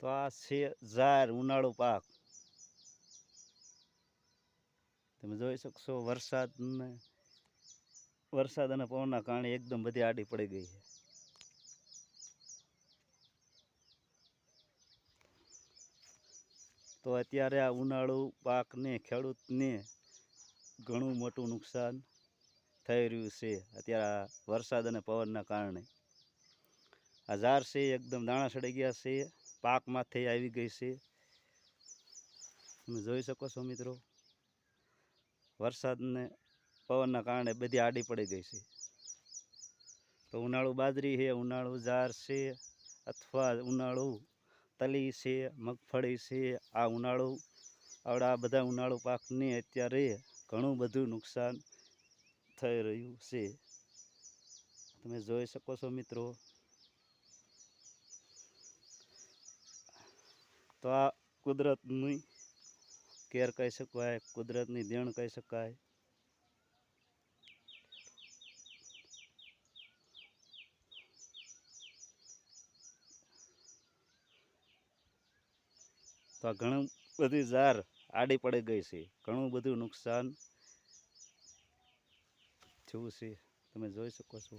તો આ છે ઝાર ઉનાળુ પાક. તમે જોઈ શકશો વરસાદ ને, વરસાદ અને પવનના કારણે એકદમ બધી આડી પડી ગઈ છે. તો અત્યારે આ ઉનાળુ પાકને ખેડૂતને ઘણું મોટું નુકસાન થઈ રહ્યું છે અત્યારે આ વરસાદ અને પવનના કારણે. આ ઝાર છે એકદમ દાણા સડી ગયા છે. પાકમાંથી આવી ગઈ છે. તમે જોઈ શકો છો મિત્રો, વરસાદને પવનના કારણે બધી આડી પડી ગઈ છે. તો ઉનાળુ બાજરી છે, ઉનાળુ જાર છે, અથવા ઉનાળુ તલી છે, મગફળી છે, આ ઉનાળુ, આવડા બધા ઉનાળુ પાકને અત્યારે ઘણું બધું નુકસાન થઈ રહ્યું છે. તમે જોઈ શકો છો મિત્રો તો આ કુદરતની કેર કહી શકાય, કુદરતની દેણ કહી શકાય. તો આ ઘણું બધી ઝાર આડી પડી ગઈ છે. ઘણું બધું નુકસાન થયું છે. તમે જોઈ શકો છો.